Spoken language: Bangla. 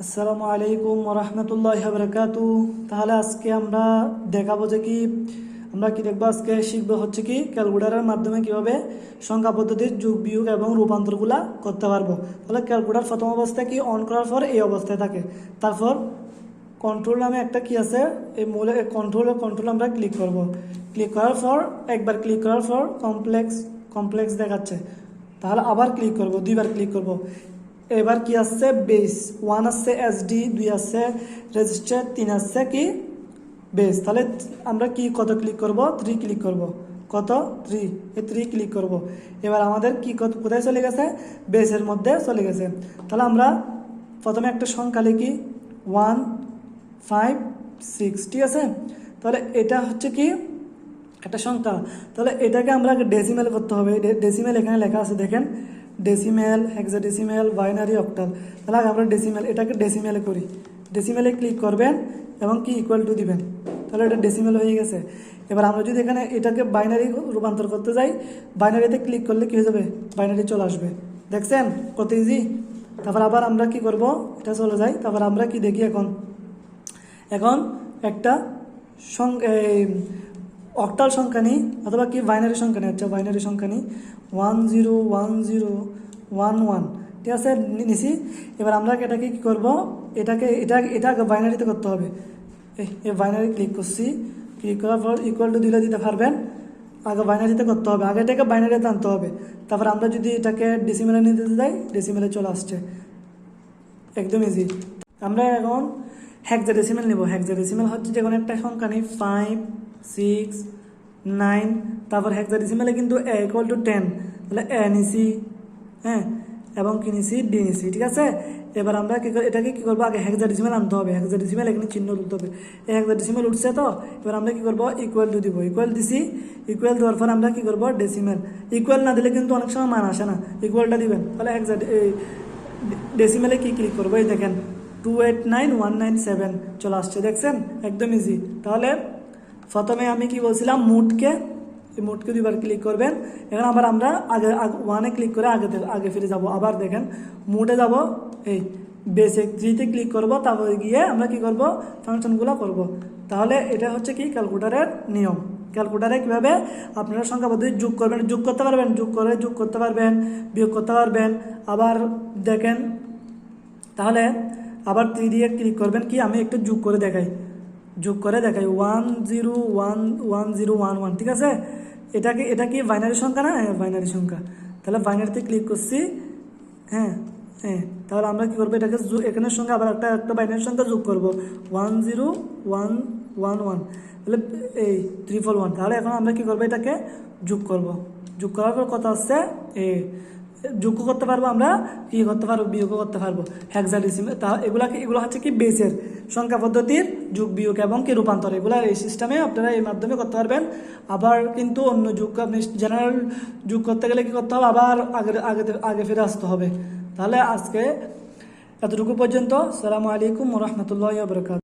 আসসালামু আলাইকুম রহমতুল্লাহ বরকাতু তাহলে আজকে আমরা দেখাবো যে কি, আমরা কি দেখব? আজকে শিখব হচ্ছে কি, ক্যালকুলেটারের মাধ্যমে কীভাবে সংখ্যা পদ্ধতির যুগ, বিয়োগ এবং রূপান্তরগুলা করতে পারব। তাহলে ক্যালকুলেটার প্রথম অবস্থায় কি অন করার পর এই অবস্থায় থাকে। তারপর কন্ট্রোল নামে একটা কি আছে? এই মূলে কন্ট্রোল কন্ট্রোল আমরা ক্লিক করব। ক্লিক করার পর, একবার ক্লিক করার পর কমপ্লেক্স কমপ্লেক্স দেখাচ্ছে। তাহলে আবার ক্লিক করব, দুইবার ক্লিক করব। এবার কি আসছে বেস ওয়ান আসছে এসডি দুই আসছে রেজিস্টার তিন আসছে কি? বেস তাহলে আমরা কি কত ক্লিক করব? থ্রি ক্লিক করব। কত? থ্রি এই থ্রি ক্লিক করব। এবার আমাদের কি কত কোথায় চলে গেছে? বেসের মধ্যে চলে গেছে। তাহলে আমরা প্রথমে একটা সংখ্যা লিখি। ওয়ান ফাইভ সিক্স ঠিক আছে? তাহলে এটা হচ্ছে কি? একটা সংখ্যা। তাহলে এটাকে আমরা ডেসিমেল করতে হবে। ডেসিমেল এখানে লেখা আছে, দেখেন। ডেসিমেল হেক্সাডেসিমেল বাইনারি অক্টাল তাহলে আমরা ডেসিমেল এটাকে ডেসিমেলে করি। ডেসিমেলে ক্লিক করবেন এবং কি ইকুয়াল টু দিবেন। তাহলে এটা ডেসিমেল হয়ে গেছে। এবার আমরা যদি এখানে এটাকে বাইনারি রূপান্তর করতে যাই বাইনারিতে ক্লিক করলে কী হয়ে যাবে? বাইনারি চলে আসবে। দেখছেন? কত ইজি তারপর আবার আমরা কি করব? এটা চলে যাই। তারপর আমরা কি দেখি এখন? এখন একটা অক্টাল সংখ্যা নিই, অথবা কি বাইনারি সংখ্যা নিই আচ্ছা বাইনারি সংখ্যা নিই। One zero one zero one one ঠিক আছে নিছি। এবার আমরা এটাকে কী করব? এটাকে, এটা এটা বাইনারিতে করতে হবে। এই বাইনারি ক্লিক করছি। ক্লিক করার পর ইকুয়াল টু দিলে দিতে পারবেন। আগে বাইনারিতে করতে হবে। আগে এটাকে বাইনারিতে আনতে হবে। তারপর আমরা যদি এটাকে ডিসিমেলে নিতে যাই ডিসিমেলে চলে আসছে। একদম ইজি আমরা এখন হেক্সাডেসিমেল নিব। হেক্সাডেসিমেল হচ্ছে যে কোনো একটা সংখ্যা নেই। ফাইভ সিক্স নাইন তারপর হেক্সাডেসিমেলে কিন্তু এ ইকুয়াল টু টেন তাহলে এ নিছি হ্যাঁ? এবং কি নিছি? ডি নিছি, ঠিক আছে? এবার আমরা কি করি এটাকে কি করব? আগে হেক্সাডেসিমেল আনতে হবে। হেক্সাডেসিমেল এখানে চিহ্ন তুলতে হবে। এই হেক্সাডেসিমেল উঠছে তো? এবার আমরা কি করব? ইকুয়াল টু দিব। ইকুয়াল দিছি। ইকুয়াল দেওয়ার পর আমরা কি করব? ডেসিমেল ইকুয়াল না দিলে কিন্তু অনেক সময় মান আসে না। ইকুয়ালটা দিবেন। তাহলে হেক্সা ডেসিমেলে কি ক্লিক করব? এই দেখেন। Two eight nine one nine seven চলে আসছে, দেখছেন? একদম ইজি তাহলে প্রথমে আমি কি বলছিলাম মুটকে এই মুটকে দুইবার ক্লিক করবেন। এখন আবার আমরা আগে ওয়ানে ক্লিক করে আগে আগে ফিরে যাব। আবার দেখেন মুটে যাব, এই বেসিক থ্রিতে ক্লিক করব, তারপরে গিয়ে আমরা কি করব ফাংশনগুলো করব। তাহলে এটা হচ্ছে কি ক্যালকুলেটারের নিয়ম। ক্যালকুলেটারে কীভাবে আপনারা সংখ্যা পদ্ধতি যোগ করবেন, যোগ করতে পারবেন, যোগ করে যোগ করতে পারবেন, বিয়োগ করতে পারবেন। আবার দেখেন, তাহলে আবার থ্রি দিয়ে ক্লিক করবেন কি, আমি একটু যোগ করে দেখাই। যোগ করে দেখাই। One zero one one zero one one, ঠিক আছে? এটাকে এটা কি বাইনারি সংখ্যা না? হ্যাঁ বাইনারি সংখ্যা। তাহলে বাইনারিতে ক্লিক করছি। হ্যাঁ হ্যাঁ তাহলে আমরা কী করব? এটাকে এখানের সঙ্গে আবার একটা একটা বাইনারি সংখ্যা যোগ করব। One zero one one one. তাহলে এই ত্রিপল ওয়ান তাহলে এখন আমরা কী করব? এটাকে যোগ করব। যোগ করার পর কত আসছে? এ যোগ্য করতে পারব আমরা কি করতে পারব, বিয়োগ করতে পারব হেক্সাডেসিম তা এগুলাকে, এগুলো হচ্ছে কি বেসের সংখ্যা পদ্ধতির যোগ, বিয়োগ এবং কি রূপান্তর, এগুলো এই সিস্টেমে আপনারা এই মাধ্যমে করতে পারবেন। আবার কিন্তু অন্য যুগ, আপনি জেনারেল যোগ করতে গেলে কি করতে হবে? আবার আগে আগে আগে ফিরে আসতে হবে। তাহলে আজকে এতটুকু পর্যন্ত, সালামু আলাইকুম রহমতুল্লাহ বরকাত